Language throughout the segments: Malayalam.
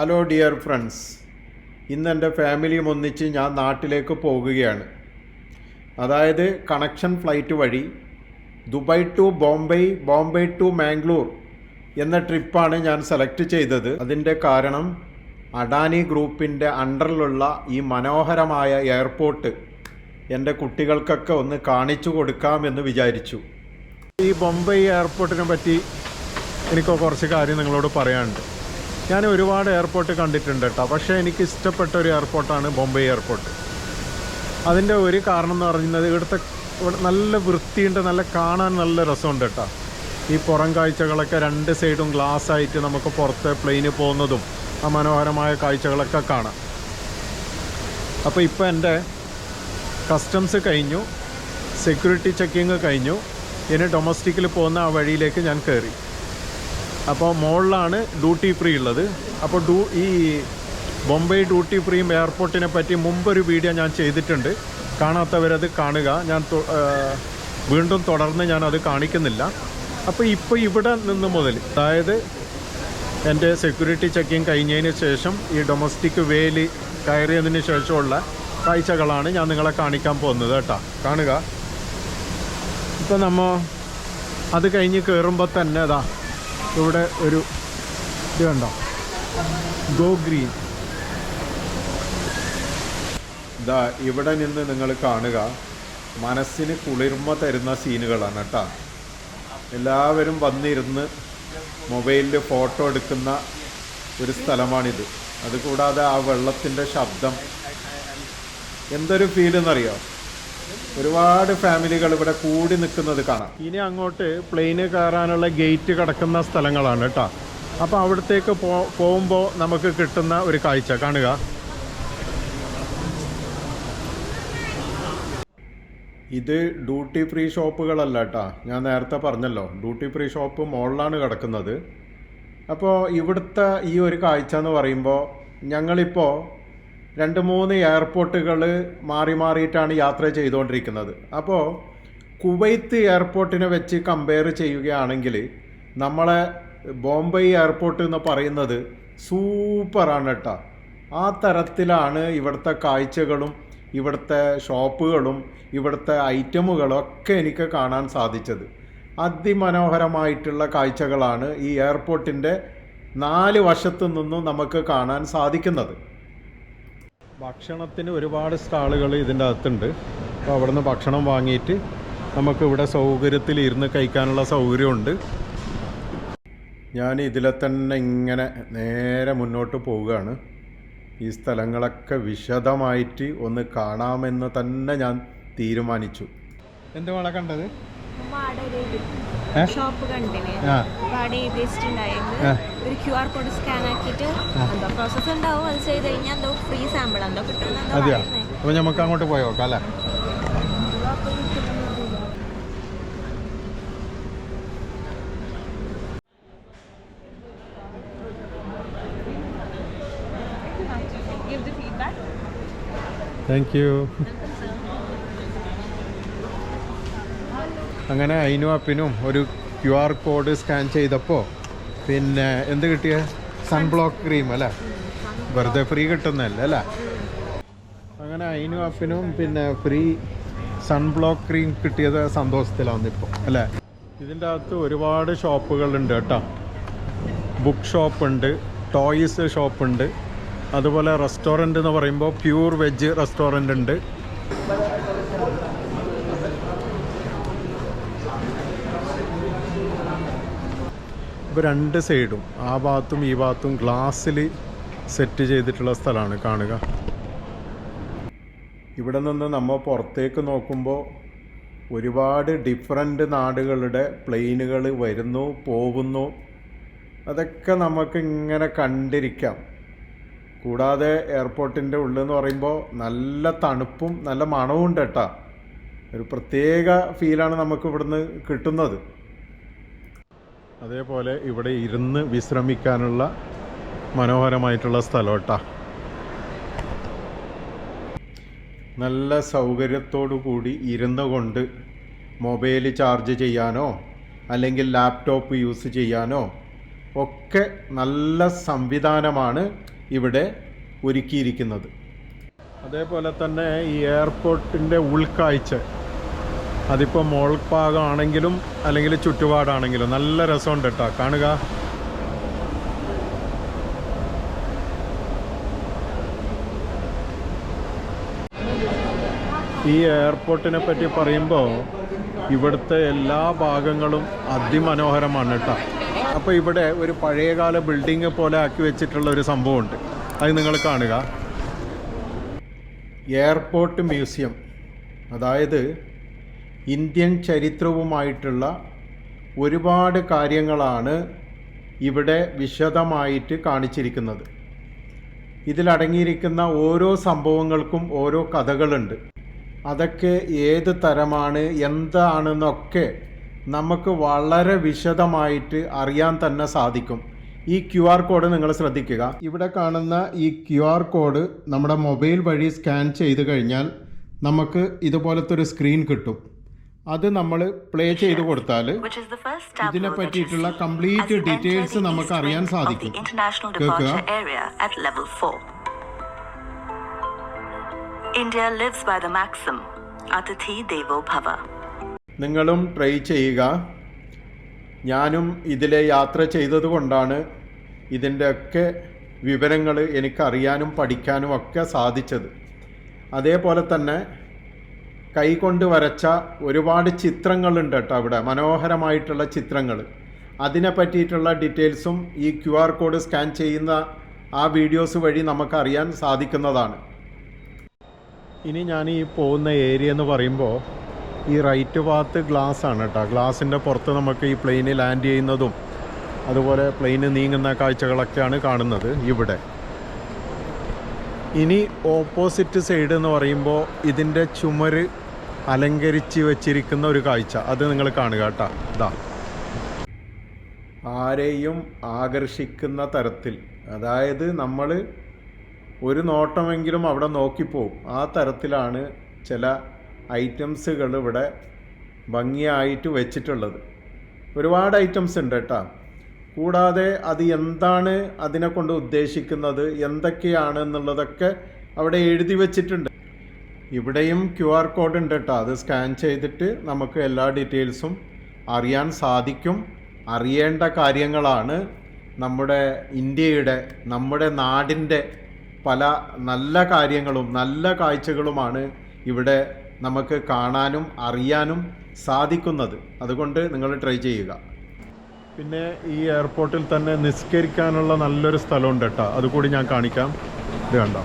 ഹലോ ഡിയർ ഫ്രണ്ട്സ് ഇന്ന് എന്റെ ഫാമിലിയും ഒന്നിച്ച് ഞാൻ നാട്ടിലേക്ക് പോകുകയാണ്. അതായത് കണക്ഷൻ ഫ്ലൈറ്റ് വഴി Dubai to Bombay Bombay to Mangalore എന്ന ട്രിപ്പാണ് ഞാൻ സെലക്ട് ചെയ്തത്. അതിന്റെ കാരണം അഡാനി ഗ്രൂപ്പിന്റെ അണ്ടറിലുള്ള ഈ മനോഹരമായ എയർപോർട്ട് എന്റെ കുട്ടികൾക്കൊക്കെ ഒന്ന് കാണിച്ചു കൊടുക്കാമെന്ന് വിചാരിച്ചു. ഈ ബോംബെ എയർപോർട്ടിനെ പറ്റി എനിക്ക് കുറച്ച് കാര്യം നിങ്ങളോട് പറയാനുണ്ട്. ഞാൻ ഒരുപാട് എയർപോർട്ട് കണ്ടിട്ടുണ്ട് കേട്ടോ പക്ഷേ എനിക്ക് ഇഷ്ടപ്പെട്ട ഒരു എയർപോർട്ടാണ് ബോംബെ എയർപോർട്ട് അതിന്റെ ഒരു കാരണം എന്ന് പറയുന്നത് ഇവിടുത്തെ ഇവിടെ നല്ല വൃത്തിയുണ്ട് നല്ല കാണാൻ നല്ല രസമുണ്ട് കേട്ടോ ഈ പുറം കാഴ്ചകളൊക്കെ രണ്ട് സൈഡും ഗ്ലാസ് ആയിട്ട് നമുക്ക് പുറത്ത് പ്ലെയിന് പോകുന്നതും ആ മനോഹരമായ കാഴ്ചകളൊക്കെ കാണാം. അപ്പോൾ ഇപ്പോൾ എന്റെ കസ്റ്റംസ് കഴിഞ്ഞു സെക്യൂരിറ്റി ചെക്കിങ് കഴിഞ്ഞു. ഇനി ഡൊമസ്റ്റിക്കിൽ പോകുന്ന ആ വഴിയിലേക്ക് ഞാൻ കയറി. അപ്പോൾ മുകളിലാണ് ഡ്യൂട്ടി ഫ്രീ ഉള്ളത്. അപ്പോൾ ഡൂ ഈ ബോംബെ ഡ്യൂട്ടി ഫ്രീ എയർപോർട്ടിനെ പറ്റി മുമ്പൊരു വീഡിയോ ഞാൻ ചെയ്തിട്ടുണ്ട്. കാണാത്തവരത് കാണുക. ഞാൻ വീണ്ടും തുടർന്ന് ഞാൻ അത് കാണിക്കുന്നില്ല. അപ്പോൾ ഇപ്പോൾ ഇവിടെ നിന്ന് മുതൽ അതായത് എന്റെ സെക്യൂരിറ്റി ചെക്കിങ് കഴിഞ്ഞതിന് ശേഷം ഈ ഡൊമസ്റ്റിക് വേയിൽ കയറിയതിന് ശേഷമുള്ള കാഴ്ചകളാണ് ഞാൻ നിങ്ങളെ കാണിക്കാൻ പോകുന്നത് കേട്ടോ. കാണുക. ഇപ്പോൾ നമ്മൾ അത് കഴിഞ്ഞ് കയറുമ്പോൾ തന്നെ അതാ ഇവിടെ ഒരു ഇത് കണ്ടോ? ഗോ ഗ്രീൻ ഇതാ ഇവിടെ നിന്ന് നിങ്ങൾ കാണുക. മനസ്സിന് കുളിർമ തരുന്ന സീനുകളാണ് കേട്ടോ. എല്ലാവരും വന്നിരുന്ന് മൊബൈലിൽ ഫോട്ടോ എടുക്കുന്ന ഒരു സ്ഥലമാണിത്. അതുകൂടാതെ ആ വെള്ളത്തിന്റെ ശബ്ദം. എന്തൊരു ഫീൽ എന്നറിയോ? ഒരുപാട് ഫാമിലികൾ ഇവിടെ കൂടി നിൽക്കുന്നത് കാണാം. ഇനി അങ്ങോട്ട് പ്ലെയിന് കയറാനുള്ള ഗേറ്റ് കിടക്കുന്ന സ്ഥലങ്ങളാണ് കേട്ടോ. അപ്പോൾ അവിടത്തേക്ക് പോ പോകുമ്പോൾ നമുക്ക് കിട്ടുന്ന ഒരു കാഴ്ച. കാണുക. ഇത് ഡ്യൂട്ടി ഫ്രീ ഷോപ്പുകളല്ല കേട്ടോ. ഞാൻ നേരത്തെ പറഞ്ഞല്ലോ ഡ്യൂട്ടി ഫ്രീ ഷോപ്പ് മുകളിലാണ് കിടക്കുന്നത്. അപ്പോൾ ഇവിടുത്തെ ഈ ഒരു കാഴ്ച എന്ന് പറയുമ്പോൾ ഞങ്ങളിപ്പോൾ രണ്ട് മൂന്ന് എയർപോർട്ടുകൾ മാറി മാറിയിട്ടാണ് യാത്ര ചെയ്തുകൊണ്ടിരിക്കുന്നത് അപ്പോൾ കുവൈത്ത് എയർപോർട്ടിനെ വെച്ച് കമ്പയർ ചെയ്യുകയാണെങ്കിൽ നമ്മളെ ബോംബെ എയർപോർട്ട് എന്ന് പറയുന്നത് സൂപ്പറാണ് കേട്ടോ. ആ തരത്തിലാണ് ഇവിടുത്തെ കാഴ്ചകളും ഇവിടുത്തെ ഷോപ്പുകളും ഇവിടുത്തെ ഐറ്റമുകളും ഒക്കെ എനിക്ക് കാണാൻ സാധിച്ചത്. അതിമനോഹരമായിട്ടുള്ള കാഴ്ചകളാണ് ഈ എയർപോർട്ടിന്റെ നാല് വശത്തു നിന്നും നമുക്ക് കാണാൻ സാധിക്കുന്നത്. ഭക്ഷണത്തിന് ഒരുപാട് സ്റ്റാളുകൾ ഇതിന്റെ അകത്തുണ്ട്. അപ്പോൾ അവിടെ നിന്ന് ഭക്ഷണം വാങ്ങിയിട്ട് നമുക്ക് ഇവിടെ സൗകര്യത്തിൽ ഇരുന്ന് കഴിക്കാനുള്ള സൗകര്യമുണ്ട്. ഞാൻ ഇതിലെ തന്നെ ഇങ്ങനെ നേരെ മുന്നോട്ട് പോവുകയാണ്. ഈ സ്ഥലങ്ങളൊക്കെ വിശദമായിട്ട് ഒന്ന് കാണാമെന്ന് തന്നെ ഞാൻ തീരുമാനിച്ചു. കണ്ടത്? ഒരു ഇത് ഏ? ഷോപ്പ് കണ്ടിന് ഒരു ക്യു ആർ കോഡ് സ്കാൻ ആക്കിയിട്ട് എന്തോ പ്രോസസ് ഉണ്ടാവും. അത് ചെയ്ത് കഴിഞ്ഞാൽ എന്തോ ഫ്രീ സാമ്പിൾ എന്തോ കിട്ടുന്ന അതെയോ? അപ്പോൾ നമുക്ക് അങ്ങോട്ട് പോയി നോക്കാം അല്ലേ? താങ്ക് യു അങ്ങനെ അയിനും അപ്പിനും ഒരു ക്യു ആർ കോഡ് സ്കാൻ ചെയ്തപ്പോൾ പിന്നെ എന്ത് കിട്ടിയ? സൺബ്ലോക്ക് ക്രീം അല്ലേ? വെറുതെ ഫ്രീ കിട്ടുന്നല്ലേ അല്ലേ? അങ്ങനെ അയിനും അപ്പിനും പിന്നെ ഫ്രീ സൺബ്ലോക്ക് ക്രീം കിട്ടിയത് സന്തോഷത്തിലാണ് ഇപ്പോൾ അല്ലേ? ഇതിന്റെ അകത്ത് ഒരുപാട് ഷോപ്പുകളുണ്ട് കേട്ടോ. ബുക്ക് ഷോപ്പുണ്ട് ടോയ്സ് ഷോപ്പുണ്ട് അതുപോലെ റെസ്റ്റോറന്റ് എന്ന് പറയുമ്പോൾ പ്യൂർ വെജ് റെസ്റ്റോറന്റ് ഉണ്ട്. ഇപ്പോൾ രണ്ട് സൈഡും ആ ഭാഗത്തും ഈ ഭാഗത്തും ഗ്ലാസ്സിൽ സെറ്റ് ചെയ്തിട്ടുള്ള സ്ഥലമാണ് കാണുക. ഇവിടെ നിന്ന് നമ്മൾ പുറത്തേക്ക് നോക്കുമ്പോൾ ഒരുപാട് ഡിഫറെന്റ് നാടുകളുടെ പ്ലെയിനുകൾ വരുന്നു പോകുന്നു. അതൊക്കെ നമുക്ക് ഇങ്ങനെ കണ്ടിരിക്കാം. കൂടാതെ എയർപോർട്ടിന്റെ ഉള്ളെന്ന് പറയുമ്പോൾ നല്ല തണുപ്പും നല്ല മണവും ഉണ്ട് കേട്ടോ. ഒരു പ്രത്യേക ഫീലാണ് നമുക്ക് ഇവിടുന്ന് കിട്ടുന്നത്. അതേപോലെ ഇവിടെ ഇരുന്ന് വിശ്രമിക്കാനുള്ള മനോഹരമായിട്ടുള്ള സ്ഥലം നല്ല സൗകര്യത്തോടു കൂടി ഇരുന്നു കൊണ്ട് മൊബൈൽ ചാർജ് ചെയ്യാനോ അല്ലെങ്കിൽ ലാപ്ടോപ്പ് യൂസ് ചെയ്യാനോ ഒക്കെ നല്ല സംവിധാനമാണ് ഇവിടെ ഒരുക്കിയിരിക്കുന്നത്. അതേപോലെ തന്നെ ഈ എയർപോർട്ടിന്റെ ഉൾക്കാഴ്ച അതിപ്പോൾ മോൾ ഭാഗമാണെങ്കിലും അല്ലെങ്കിൽ ചുറ്റുപാടാണെങ്കിലും നല്ല രസമുണ്ട് കേട്ടോ കാണുക. ഈ എയർപോർട്ടിനെ പറ്റി പറയുമ്പോൾ ഇവിടുത്തെ എല്ലാ ഭാഗങ്ങളും അതിമനോഹരമാണ് കേട്ടോ അപ്പോൾ ഇവിടെ ഒരു പഴയകാല ബിൽഡിംഗ് പോലെ ആക്കി വെച്ചിട്ടുള്ള ഒരു സംഭവമുണ്ട്. അത് നിങ്ങൾ കാണുക. Airport museum. അതായത് ഇന്ത്യൻ ചരിത്രവുമായിട്ടുള്ള ഒരുപാട് കാര്യങ്ങളാണ് ഇവിടെ വിശദമായിട്ട് കാണിച്ചിരിക്കുന്നത്. ഇതിലടങ്ങിയിരിക്കുന്ന ഓരോ സംഭവങ്ങൾക്കും ഓരോ കഥകളുണ്ട്. അതൊക്കെ ഏത് തരമാണ് എന്താണെന്നൊക്കെ നമുക്ക് വളരെ വിശദമായിട്ട് അറിയാൻ തന്നെ സാധിക്കും. ഈ ക്യു ആർ കോഡ് നിങ്ങൾ ശ്രദ്ധിക്കുക. ഇവിടെ കാണുന്ന ഈ ക്യു ആർ കോഡ് നമ്മുടെ മൊബൈൽ വഴി സ്കാൻ ചെയ്ത് കഴിഞ്ഞാൽ നമുക്ക് ഇതുപോലത്തെ ഒരു സ്ക്രീൻ കിട്ടും. അത് നമ്മൾ പ്ലേ ചെയ്ത് കൊടുത്താൽ ഇതിനെ പറ്റിയിട്ടുള്ള കംപ്ലീറ്റ് ഡീറ്റെയിൽസ് നമുക്ക് അറിയാൻ സാധിക്കും. കേൾക്കുക? നിങ്ങളും ട്രൈ ചെയ്യുക. ഞാനും ഇതിലെ യാത്ര ചെയ്തത് കൊണ്ടാണ് ഇതിന്റെയൊക്കെ വിവരങ്ങൾ എനിക്കറിയാനും പഠിക്കാനും ഒക്കെ സാധിച്ചത്. അതേപോലെ തന്നെ കൈകൊണ്ട് വരച്ച ഒരുപാട് ചിത്രങ്ങളുണ്ട് കേട്ടോ അവിടെ. മനോഹരമായിട്ടുള്ള ചിത്രങ്ങൾ. അതിനെ പറ്റിയിട്ടുള്ള ഡീറ്റെയിൽസും ഈ ക്യു ആർ കോഡ് സ്കാൻ ചെയ്യുന്ന ആ വീഡിയോസ് വഴി നമുക്കറിയാൻ സാധിക്കുന്നതാണ്. ഇനി ഞാൻ ഈ പോകുന്ന ഏരിയ എന്ന് പറയുമ്പോൾ ഈ റൈറ്റ് ഭാഗത്ത് ഗ്ലാസ് ആണ് കേട്ടോ. ഗ്ലാസിന്റെ പുറത്ത് നമുക്ക് ഈ പ്ലെയിന് ലാൻഡ് ചെയ്യുന്നതും അതുപോലെ പ്ലെയിന് നീങ്ങുന്ന കാഴ്ചകളൊക്കെയാണ് കാണുന്നത് ഇവിടെ. ഇനി ഓപ്പോസിറ്റ് സൈഡ് എന്ന് പറയുമ്പോൾ ഇതിന്റെ ചുമര് അലങ്കരിച്ച് വെച്ചിരിക്കുന്ന ഒരു കാഴ്ച. അത് നിങ്ങൾ കാണുക കേട്ടോ. ഇതാ ആരെയും ആകർഷിക്കുന്ന തരത്തിൽ. അതായത് നമ്മൾ ഒരു നോട്ടമെങ്കിലും അവിടെ നോക്കിപ്പോവും. ആ തരത്തിലാണ് ചില ഐറ്റംസുകൾ ഇവിടെ ഭംഗിയായിട്ട് വെച്ചിട്ടുള്ളത്. ഒരുപാട് ഐറ്റംസ് ഉണ്ട് കേട്ടോ. കൂടാതെ അത് എന്താണ് അതിനെ കൊണ്ട് ഉദ്ദേശിക്കുന്നത് എന്തൊക്കെയാണ് എന്നുള്ളതൊക്കെ അവിടെ എഴുതി വച്ചിട്ടുണ്ട്. ഇവിടെയും ക്യു ആർ കോഡ് ഉണ്ട് കേട്ടോ. അത് സ്കാൻ ചെയ്തിട്ട് നമുക്ക് എല്ലാ ഡീറ്റെയിൽസും അറിയാൻ സാധിക്കും. അറിയേണ്ട കാര്യങ്ങളാണ് നമ്മുടെ ഇന്ത്യയുടെ നമ്മുടെ നാടിന്റെ പല നല്ല കാര്യങ്ങളും നല്ല കാഴ്ചകളുമാണ് ഇവിടെ നമുക്ക് കാണാനും അറിയാനും സാധിക്കുന്നത്. അതുകൊണ്ട് നിങ്ങൾ ട്രൈ ചെയ്യുക. പിന്നെ ഈ എയർപോർട്ടിൽ തന്നെ നിസ്കരിക്കാനുള്ള നല്ലൊരു സ്ഥലമുണ്ട് കേട്ടോ. അതുകൂടി ഞാൻ കാണിക്കാം. ഇത് കണ്ടോ?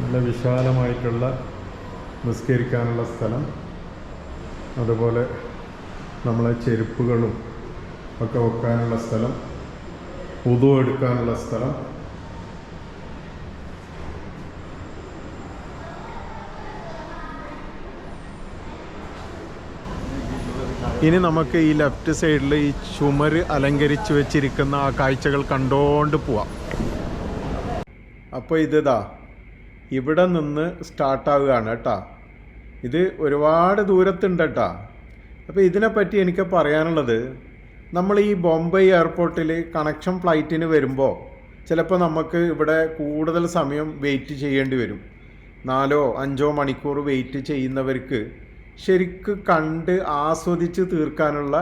നല്ല വിശാലമായിട്ടുള്ള നിസ്കരിക്കാനുള്ള സ്ഥലം. അതുപോലെ നമ്മളെ ചെരുപ്പുകളും ഒക്കെ വെക്കാനുള്ള സ്ഥലം. ഉതു എടുക്കാനുള്ള സ്ഥലം. ഇനി നമുക്ക് ഈ ലെഫ്റ്റ് സൈഡിൽ ഈ ചുമർ അലങ്കരിച്ച് വെച്ചിരിക്കുന്ന ആ കാഴ്ചകൾ കണ്ടോണ്ട് പോവാം. അപ്പോൾ ഇതാ ഇവിടെ നിന്ന് സ്റ്റാർട്ടാവുകയാണ് കേട്ടോ ഇത് ഒരുപാട് ദൂരത്തുണ്ട് കേട്ടോ അപ്പോൾ ഇതിനെപ്പറ്റി എനിക്ക് പറയാനുള്ളത് നമ്മൾ ഈ ബോംബെ എയർപോർട്ടിൽ കണക്ഷൻ ഫ്ലൈറ്റിന് വരുമ്പോൾ ചിലപ്പോൾ നമുക്ക് ഇവിടെ കൂടുതൽ സമയം വെയിറ്റ് ചെയ്യേണ്ടി വരും. നാലോ അഞ്ചോ മണിക്കൂർ വെയിറ്റ് ചെയ്യുന്നവർക്ക് ശരിക്ക് കണ്ട് ആസ്വദിച്ച് തീർക്കാനുള്ള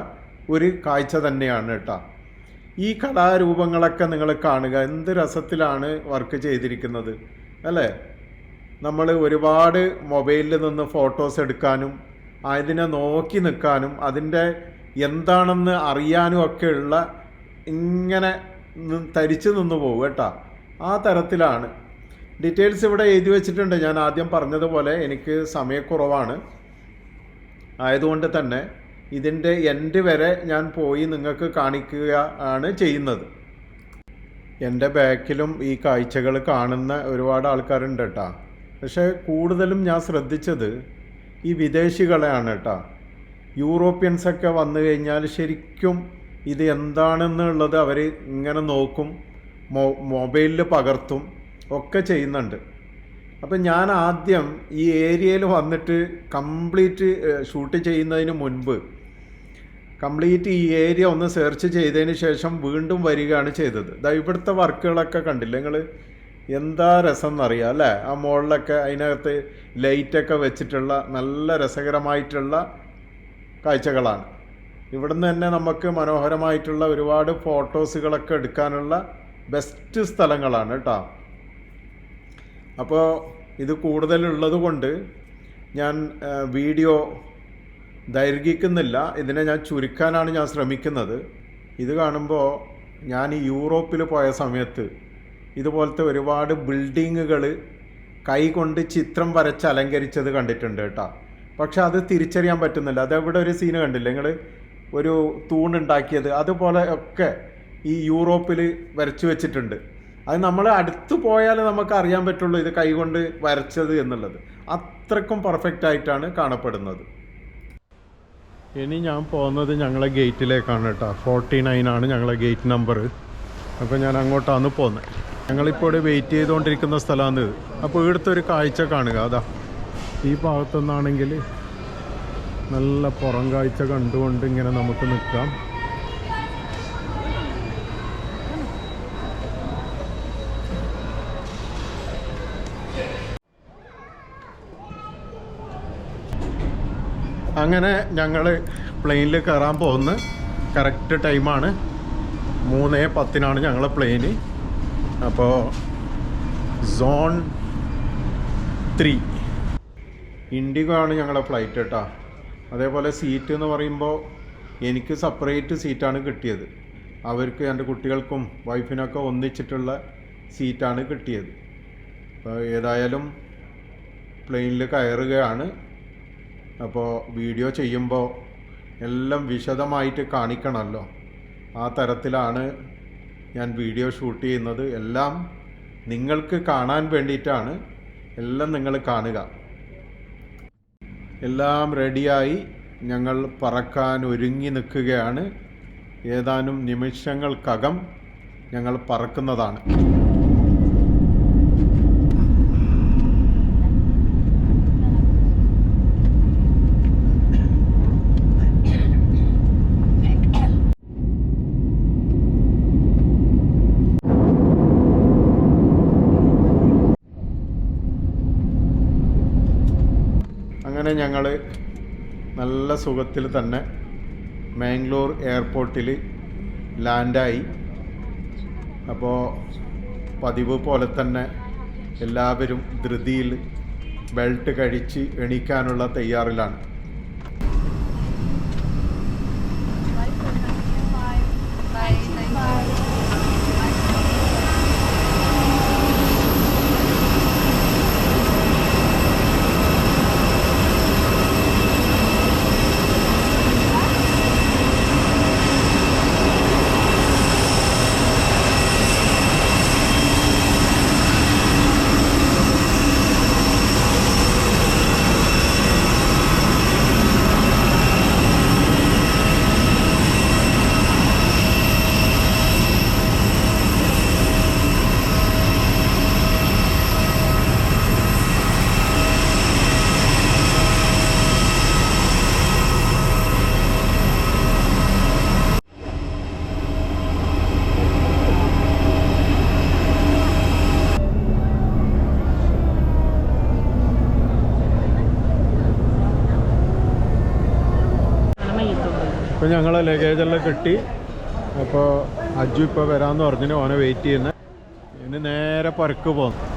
ഒരു കാഴ്ച തന്നെയാണ് കേട്ടോ. ഈ കലാരൂപങ്ങളൊക്കെ നിങ്ങൾ കാണുക. എന്ത് രസത്തിലാണ് വർക്ക് ചെയ്തിരിക്കുന്നത് അല്ലേ? നമ്മൾ ഒരുപാട് മൊബൈലിൽ നിന്ന് ഫോട്ടോസ് എടുക്കാനും അതിനെ നോക്കി നിൽക്കാനും അതിന്റെ എന്താണെന്ന് അറിയാനും ഒക്കെയുള്ള ഇങ്ങനെ തരിച്ചു നിന്ന് പോകും കേട്ടോ. ആ തരത്തിലാണ്. ഡീറ്റെയിൽസ് ഇവിടെ എഴുതി വെച്ചിട്ടുണ്ട്. ഞാൻ ആദ്യം പറഞ്ഞതുപോലെ എനിക്ക് സമയക്കുറവാണ്. ആയതുകൊണ്ട് തന്നെ ഇതിന്റെ എൻഡ് വരെ ഞാൻ പോയി നിങ്ങൾക്ക് കാണിക്കുക ആണ് ചെയ്യുന്നത്. എന്റെ ബാക്കിലും ഈ കാഴ്ചകൾ കാണുന്ന ഒരുപാട് ആൾക്കാരുണ്ട് കേട്ടോ. പക്ഷേ കൂടുതലും ഞാൻ ശ്രദ്ധിച്ചത് ഈ വിദേശികളെയാണ് കേട്ടോ. യൂറോപ്യൻസൊക്കെ വന്നു കഴിഞ്ഞാൽ ശരിക്കും ഇത് എന്താണെന്നുള്ളത് അവർ ഇങ്ങനെ നോക്കും മൊബൈലിൽ പകർത്തും ഒക്കെ ചെയ്യുന്നുണ്ട്. അപ്പം ഞാൻ ആദ്യം ഈ ഏരിയയിൽ വന്നിട്ട് കംപ്ലീറ്റ് ഷൂട്ട് ചെയ്യുന്നതിന് മുൻപ് കംപ്ലീറ്റ് ഈ ഏരിയ ഒന്ന് സെർച്ച് ചെയ്തതിന് ശേഷം വീണ്ടും വരികയാണ് ചെയ്തത്. ഇതാ ഇവിടുത്തെ വർക്കുകളൊക്കെ കണ്ടില്ല നിങ്ങൾ എന്താ രസം എന്നറിയാം അല്ലേ? ആ മുകളിലൊക്കെ അതിനകത്ത് ലൈറ്റൊക്കെ വെച്ചിട്ടുള്ള നല്ല രസകരമായിട്ടുള്ള കാഴ്ചകളാണ്. ഇവിടുന്ന് തന്നെ നമുക്ക് മനോഹരമായിട്ടുള്ള ഒരുപാട് ഫോട്ടോസുകളൊക്കെ എടുക്കാനുള്ള ബെസ്റ്റ് സ്ഥലങ്ങളാണ് കേട്ടോ. അപ്പോൾ ഇത് കൂടുതലുള്ളത് കൊണ്ട് ഞാൻ വീഡിയോ ദൈർഘിക്കുന്നില്ല. ഇതിനെ ഞാൻ ചുരുക്കാനാണ് ഞാൻ ശ്രമിക്കുന്നത്. ഇത് കാണുമ്പോൾ ഞാൻ യൂറോപ്പിൽ പോയ സമയത്ത് ഇതുപോലത്തെ ഒരുപാട് ബിൽഡിങ്ങുകൾ കൈകൊണ്ട് ചിത്രം വരച്ച് അലങ്കരിച്ചത് കണ്ടിട്ടുണ്ട് കേട്ടോ. പക്ഷെ അത് തിരിച്ചറിയാൻ പറ്റുന്നില്ല. അതെവിടെ ഒരു സീന് കണ്ടില്ല? നിങ്ങൾ ഒരു തൂണുണ്ടാക്കിയത് അതുപോലെ ഒക്കെ ഈ യൂറോപ്പിൽ വരച്ചു വെച്ചിട്ടുണ്ട്. അത് നമ്മൾ അടുത്ത് പോയാൽ നമുക്ക് അറിയാൻ പറ്റുള്ളൂ ഇത് കൈകൊണ്ട് വരച്ചത് എന്നുള്ളത്. അത്രക്കും പെർഫെക്റ്റ് ആയിട്ടാണ് കാണപ്പെടുന്നത്. ഇനി ഞാൻ പോകുന്നത് ഞങ്ങളെ ഗേറ്റിലേക്കാണ് കേട്ടോ. ഫോർട്ടി നയൻ ആണ് ഞങ്ങളെ ഗേറ്റ് നമ്പർ അപ്പോൾ ഞാൻ അങ്ങോട്ടാണ് പോകുന്നത്. ഞങ്ങളിപ്പോൾ ഇവിടെ വെയിറ്റ് ചെയ്തുകൊണ്ടിരിക്കുന്ന സ്ഥലമാണ് ഇത് അപ്പോൾ ഇവിടുത്തെ ഒരു കാഴ്ച കാണുക. അതാ. ഈ ഭാഗത്തുനിന്നാണെങ്കിൽ നല്ല പുറം കാഴ്ച കണ്ടുകൊണ്ട് ഇങ്ങനെ നമുക്ക് നിൽക്കാം. അങ്ങനെ ഞങ്ങൾ പ്ലെയിനിൽ കയറാൻ പോകുന്നു. കറക്റ്റ് ടൈമാണ് മൂന്ന് പത്തിനാണ് ഞങ്ങളെ പ്ലെയിന്. അപ്പോൾ സോൺ ത്രീ ഇൻഡിഗോ ആണ് ഞങ്ങളുടെ ഫ്ലൈറ്റ് കേട്ടോ അതേപോലെ സീറ്റ് എന്ന് പറയുമ്പോൾ എനിക്ക് സെപ്പറേറ്റ് സീറ്റാണ് കിട്ടിയത്. അവർക്ക് എന്റെ കുട്ടികൾക്കും വൈഫിനൊക്കെ ഒന്നിച്ചിട്ടുള്ള സീറ്റാണ് കിട്ടിയത്. അപ്പോൾ ഏതായാലും പ്ലെയിനിൽ കയറുകയാണ്. അപ്പോൾ വീഡിയോ ചെയ്യുമ്പോൾ എല്ലാം വിശദമായിട്ട് കാണിക്കണമല്ലോ ആ തരത്തിലാണ് ഞാൻ വീഡിയോ ഷൂട്ട് ചെയ്യുന്നത്. എല്ലാം നിങ്ങൾക്ക് കാണാൻ വേണ്ടിയിട്ടാണ് എല്ലാം നിങ്ങൾ കാണുക. എല്ലാം റെഡിയായി ഞങ്ങൾ പറക്കാൻ ഒരുങ്ങി നിൽക്കുകയാണ്. ഏതാനും നിമിഷങ്ങൾക്കകം ഞങ്ങൾ പറക്കുന്നതാണ് അങ്ങനെ ഞങ്ങൾ നല്ല സുഖത്തിൽ തന്നെ മാംഗ്ലൂർ എയർപോർട്ടിൽ ലാൻഡായി. അപ്പോൾ പതിവ് പോലെ തന്നെ എല്ലാവരും ധൃതിയിൽ ബെൽറ്റ് കഴിച്ച് എണീക്കാനുള്ള തയ്യാറിലാണ്. ഇപ്പോൾ ഞങ്ങൾ ലഗേജെല്ലാം കിട്ടി. അപ്പോൾ അജു ഇപ്പോൾ വരാമെന്ന് പറഞ്ഞിന്. ഓനെ വെയിറ്റ് ചെയ്യുന്നത് ഇനി നേരെ പരക്ക് പോകുന്നു